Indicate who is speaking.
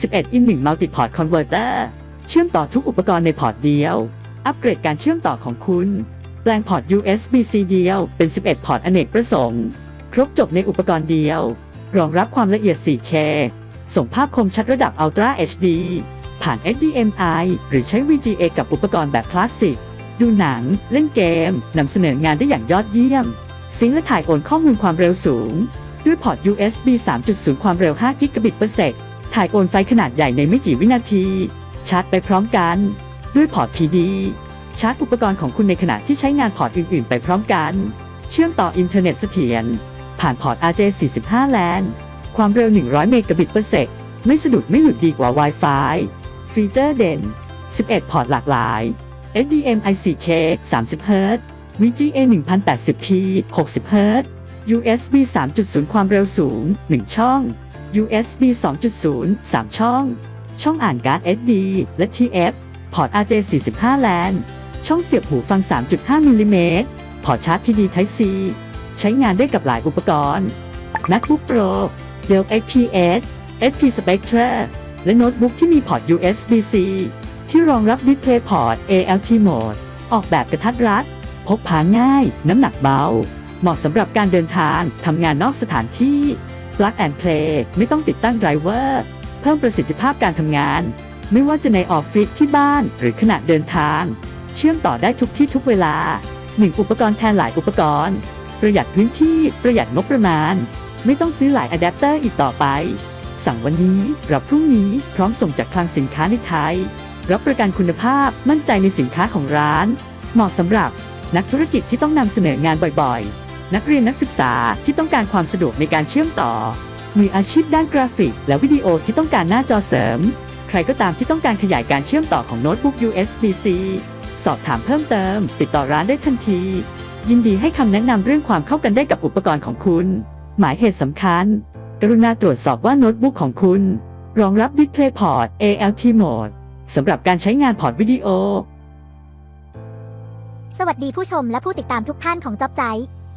Speaker 1: 11 in 1 Multi-Port Converter เชื่อมต่อทุกอุปกรณ์ในพอร์ตเดียว อัปเกรดการเชื่อมต่อของคุณ แปลงพอร์ต USB-C เดียวเป็น 11 พอร์ตอเนกประสงค์ ครบจบในอุปกรณ์เดียว รองรับความละเอียด 4K ส่งภาพคมชัดระดับ Ultra HD ผ่าน HDMI หรือใช้ VGA กับอุปกรณ์แบบคลาสสิก ดูหนัง เล่นเกม นำเสนองานได้อย่างยอดเยี่ยมซิงและถ่ายโอนข้อมูลความเร็วสูง ด้วยพอร์ต USB 3.0 ความเร็ว 5 กิกะบิตเปอร์เซก ถ่ายโอนไฟล์ขนาดใหญ่ในไม่กี่วินาที ชาร์จไปพร้อมกัน ด้วยพอร์ต PD ชาร์จอุปกรณ์ของคุณในขณะที่ใช้งานพอร์ตอื่น ๆ ไปพร้อมกัน เชื่อมต่ออินเทอร์เน็ตเสถียรผ่านพอร์ต RJ45 LAN ความเร็ว 100 เมกะบิตเปอร์เซกไม่สะดุดไม่หลุดดีกว่า Wi-Fi ฟีเจอร์เด่น 11 พอร์ตหลากหลาย HDMI 4K 30 Hz VGA 1080p 60 Hz USB 3.0 ความเร็วสูง 1 ช่อง USB 2.0 3 ช่อง ช่องอ่านการ์ด SD และ TF พอร์ต RJ45 LAN ช่องเสียบหูฟัง 3.5 มิลลิเมตร พอร์ตชาร์จ PD Type C ใช้งานได้กับหลายอุปกรณ์ MacBook Pro Dell XPS HP Spectre และโน้ตบุ๊กที่มีพอร์ต USB-C ที่รองรับ Display Port ALT Mode ออกแบบกระทัดรัด พกพาง่าย น้ำหนักเบา เหมาะสำหรับการเดินทางทำงานนอกสถานที่ Plug and Play ไม่ต้องติดตั้งไดรเวอร์ เพิ่มประสิทธิภาพการทำงาน ไม่ว่าจะในออฟฟิศที่บ้านหรือขณะเดินทาง เชื่อมต่อได้ทุกที่ทุกเวลา 1 อุปกรณ์แทนหลายอุปกรณ์ ประหยัดพื้นที่ประหยัดงบประมาณ ไม่ต้องซื้อหลายอะแดปเตอร์อีกต่อไป สั่งวันนี้รับพรุ่งนี้พร้อมส่งจากคลังสินค้าในไทย รับประกันคุณภาพมั่นใจในสินค้าของร้าน เหมาะสำหรับนักธุรกิจที่ต้องนำเสนองานบ่อยๆ นักเรียนนักศึกษาที่ต้องการความสะดวกในการเชื่อมต่อ มืออาชีพด้านกราฟิก และวิดีโอที่ต้องการหน้าจอเสริม ใครก็ตามที่ต้องการขยายการเชื่อมต่อของโน้ตบุ๊ก USB-C สอบถามเพิ่มเติม ติดต่อร้านได้ทันที ยินดีให้คำแนะนำเรื่องความเข้ากันได้กับอุปกรณ์ของคุณ หมายเหตุสำคัญ กรุณาตรวจสอบว่าโน้ตบุ๊กของคุณ รองรับ Display Port ALT Mode สำหรับการใช้งานพอร์ตวิดีโอ
Speaker 2: สวัสดีผู้ชมและผู้ติดตามทุกท่านของจอบใจ